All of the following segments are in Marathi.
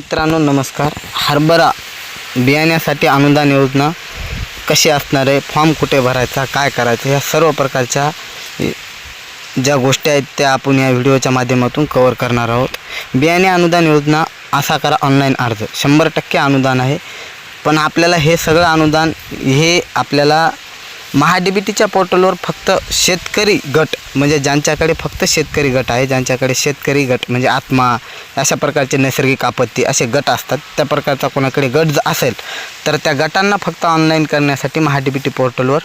मित्रांनो नमस्कार. हरभरा बियाण्यासाठी अनुदान योजना कशी असणार आहे? फॉर्म कुठे भरायचा? काय करायचं? ह्या सर्व प्रकारच्या ज्या गोष्टी आहेत त्या आपण या व्हिडिओच्या माध्यमातून कवर करणार आहोत. बियाणे अनुदान योजना असा करा ऑनलाईन अर्ज. शंभर टक्के अनुदान आहे. पण आपल्याला हे सगळं अनुदान हे आपल्याला महाडीबीटीच्या पोर्टलवर फक्त शेतकरी गट म्हणजे ज्यांच्याकडे फक्त शेतकरी गट आहे ज्यांच्याकडे शेतकरी गट म्हणजे आत्मा अशा प्रकारचे नैसर्गिक आपत्ती असे गट असतात त्या प्रकारचा कोणाकडे गट असेल तर त्या गटांना फक्त ऑनलाईन करण्यासाठी महाडीबीटी पोर्टलवर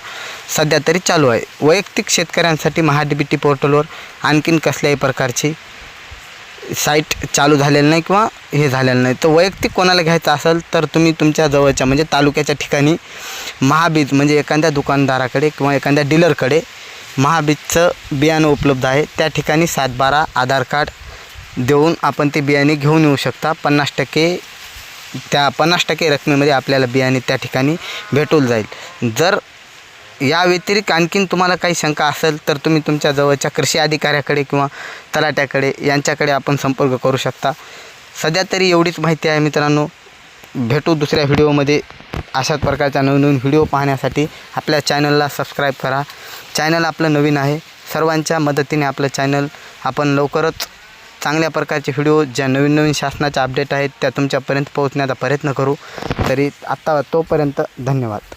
सध्या तरी चालू आहे. वैयक्तिक शेतकऱ्यांसाठी महाडीबीटी पोर्टलवर आणखीन कसल्याही प्रकारची साईट चालू झालेलं नाही किंवा हे झालेलं नाही. तर वैयक्तिक कोणाला घ्यायचं असेल तर तुम्ही तुमच्या जवळच्या म्हणजे तालुक्याच्या ठिकाणी महाबीज म्हणजे एखाद्या दुकानदाराकडे किंवा एखाद्या डीलरकडे महाबीजचं बियाणं उपलब्ध आहे. त्या ठिकाणी सात बारा आधार कार्ड देऊन आपण ते बियाणे घेऊन येऊ शकता. पन्नास टक्के त्या पन्नास टक्के रकमेमध्ये आपल्याला बियाणे त्या ठिकाणी भेटून जाईल. जर या व्यतिरिक्त आणखीन तुम्हाला काही शंका असेल तर तुम्ही तुमच्या जवळच्या कृषी अधिकाऱ्याकडे किंवा तलाट्याकडे यांच्याकडे आपण संपर्क करू शकता. सध्या तरी एवढीच माहिती आहे मित्रांनो. भेटू दुसऱ्या व्हिडिओमध्ये. अशाच प्रकारच्या नवनवीन व्हिडिओ पाहण्यासाठी आपल्या चॅनलला सबस्क्राईब करा. चॅनल आपलं नवीन आहे. सर्वांच्या मदतीने आपलं चॅनल आपण लवकरच चांगल्या प्रकारचे व्हिडिओ ज्या नवीन नवीन शासनाच्या अपडेट आहेत त्या तुमच्यापर्यंत पोहोचण्याचा प्रयत्न करू. तरी आत्ता तोपर्यंत धन्यवाद.